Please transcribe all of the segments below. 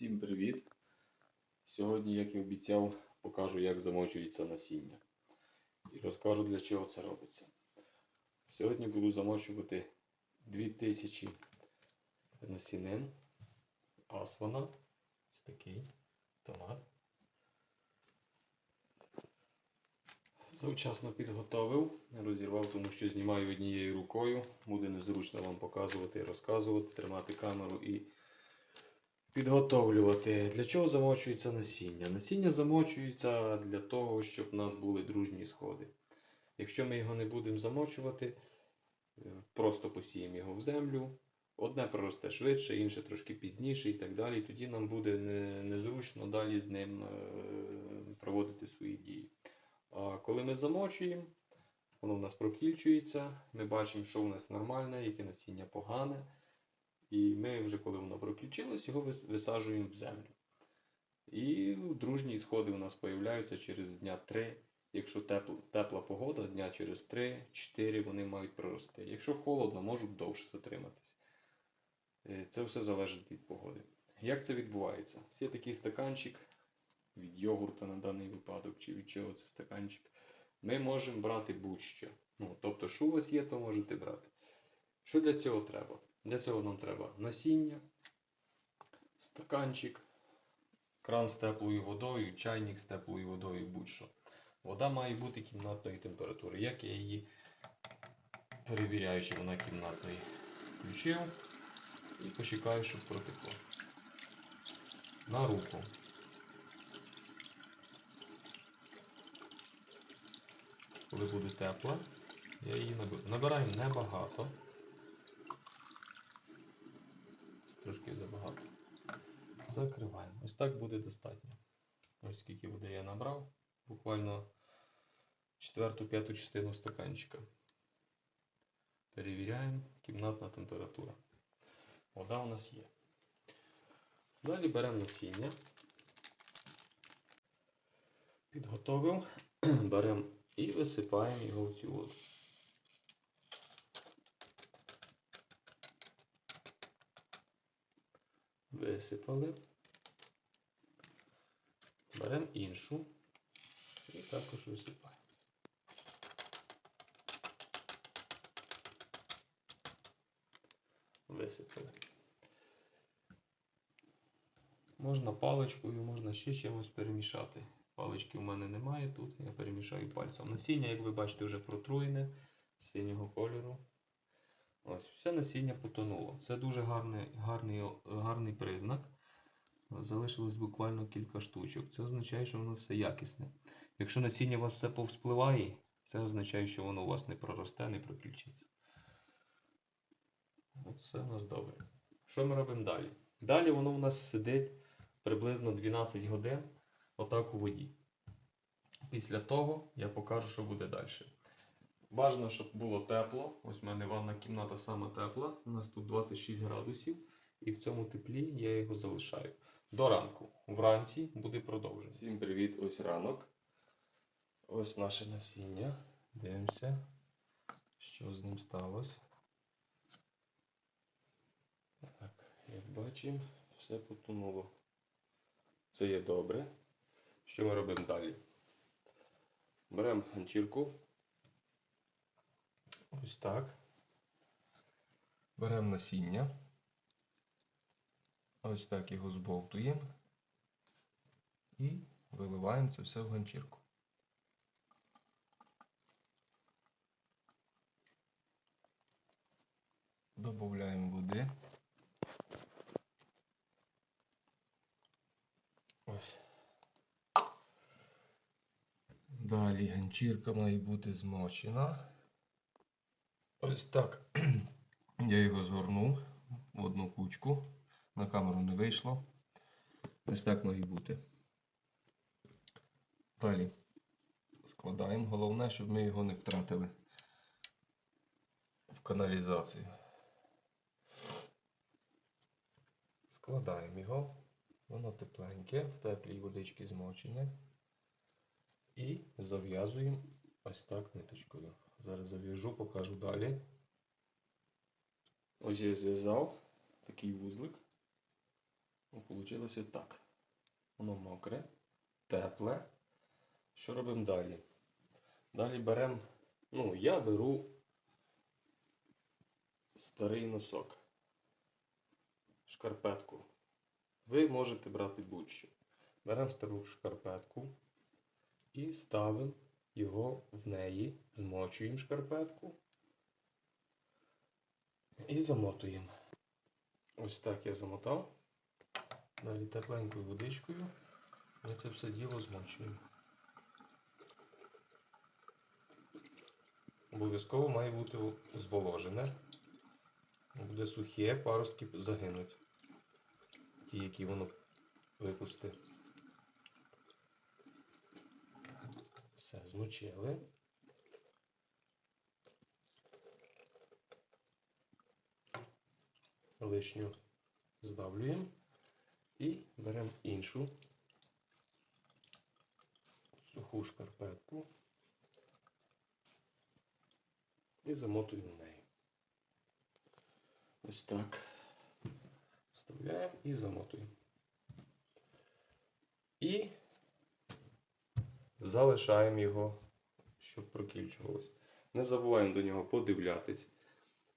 Всім привіт! Сьогодні, як і обіцяв, покажу, як замочується насіння. І розкажу, для чого це робиться. Сьогодні буду замочувати 2000 насінин. Асвана. Ось такий томат. Завчасно підготовив, розірвав, тому що знімаю однією рукою. Буде незручно вам показувати розказувати, тримати камеру і підготовлювати. Для чого замочується насіння? Насіння замочується для того, щоб у нас були дружні сходи. Якщо ми його не будемо замочувати, е, просто посіємо його в землю. Одне проросте швидше, інше трошки пізніше і так далі. Тоді нам буде не- незручно далі з ним е, проводити свої дії. А коли ми замочуємо, воно в нас прокільчується, ми бачимо, що у нас нормальне, яке насіння погане. І ми вже, коли воно прокільчилось, його висаджуємо в землю. І дружні сходи у нас появляються через дня 3. Якщо тепла, тепла погода, дня через 3-4 вони мають прорости. Якщо холодно, можуть довше затриматися. Е, Це все залежить від погоди. Як це відбувається? Є такий стаканчик від йогурта на даний випадок, чи від чого це стаканчик. Ми можемо брати будь-що. Ну, тобто, що у вас є, то можете брати. Що для цього треба? Для цього нам треба насіння, стаканчик, кран з теплою водою, чайник з теплою водою, будь-що. Вода має бути кімнатної температури. Як я її перевіряю, чи вона кімнатної. Включив і почекаю, щоб протекло. На руку. Коли буде тепла, я її набираю. Небагато. Трошки забагато. Закриваємо. Ось так буде достатньо. Ось скільки води я набрав. Буквально четверту-п'яту частину стаканчика. Перевіряємо кімнатна температура. Вода у нас є. Далі беремо насіння. Підготовив. Беремо і висипаємо його в цю воду. Висипали. Беремо іншу і також висипаємо. Висипали. Можна паличкою, можна ще чимось перемішати. Палички в мене немає тут, я перемішаю пальцем. Насіння, як ви бачите, вже протруєне синього кольору. Ось, все насіння потонуло. Це дуже гарний, гарний, гарний признак. Залишилось буквально кілька штучок. Це означає, що воно все якісне. Якщо насіння у вас все повспливає, це означає, що воно у вас не проросте, не проключиться. От все у нас добре. Що ми робимо далі? Далі воно у нас сидить приблизно 12 годин отак у воді. Після того я покажу, що буде далі. Бажано, щоб було тепло. Ось в мене ванна кімната сама тепла. У нас тут 26 градусів. І в цьому теплі я його залишаю. До ранку. Вранці буде продовження. Всім привіт, ось ранок. Ось наше насіння. Дивимося, що з ним сталося. Так, як бачимо, все потонуло. Це є добре. Що ми робимо далі? Беремо ганчірку. Ось так. Беремо насіння. Ось так його збовтуємо. І виливаємо це все в ганчірку. Добавляємо води. Ось. Далі ганчірка має бути змочена. Ось так. Я його згорнув в одну кучку. На камеру не вийшло. Ось так має бути. Далі складаємо. Головне, щоб ми його не втратили в каналізацію. Складаємо його. Воно тепленьке, в теплій водичці змочене. І зав'язуємо ось так ниточкою. Зараз зав'яжу, покажу далі. Ось я зв'язав такий вузлик. Получилося так. Воно мокре, тепле. Що робимо далі? Далі беремо, ну, я беру старий носок, шкарпетку. Ви можете брати будь-що. Беремо стару шкарпетку і ставимо його в неї, змочуємо шкарпетку і замотуємо. Ось так я замотав. Далі тепленькою водичкою ми це все діло змочуємо. Обов'язково має бути зволожене. Буде сухе, паростки загинуть. Ті, які воно випустить. Все, змочили. Лишню здавлюємо і беремо іншу суху шкарпетку і замотуємо в неї. Ось так. Вставляємо і замотуємо. І залишаємо його, щоб прокільчувалось. Не забуваємо до нього подивлятись.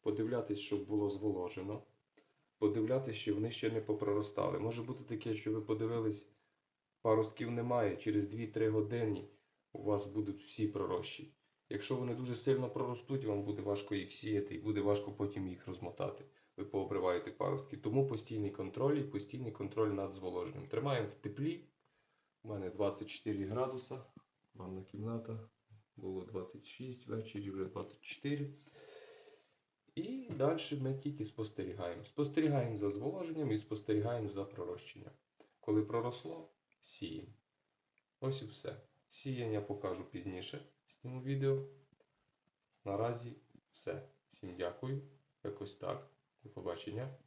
Подивлятись, щоб було зволожено. Подивлятись, що вони ще не попроростали. Може бути таке, що ви подивились, паростків немає, через 2-3 години у вас будуть всі пророщі. Якщо вони дуже сильно проростуть, вам буде важко їх сіяти і буде важко потім їх розмотати. Ви пообриваєте паростки. Тому постійний контроль і постійний контроль над зволоженням. Тримаємо в теплі. У мене 24 градуса. Ванна кімната. Було 26, ввечері вже 24. І далі ми тільки спостерігаємо. Спостерігаємо за зволоженням і спостерігаємо за пророщенням. Коли проросло, сіємо. Ось і все. Сіяння покажу пізніше цьому відео. Наразі все. Всім дякую. Якось так. До побачення.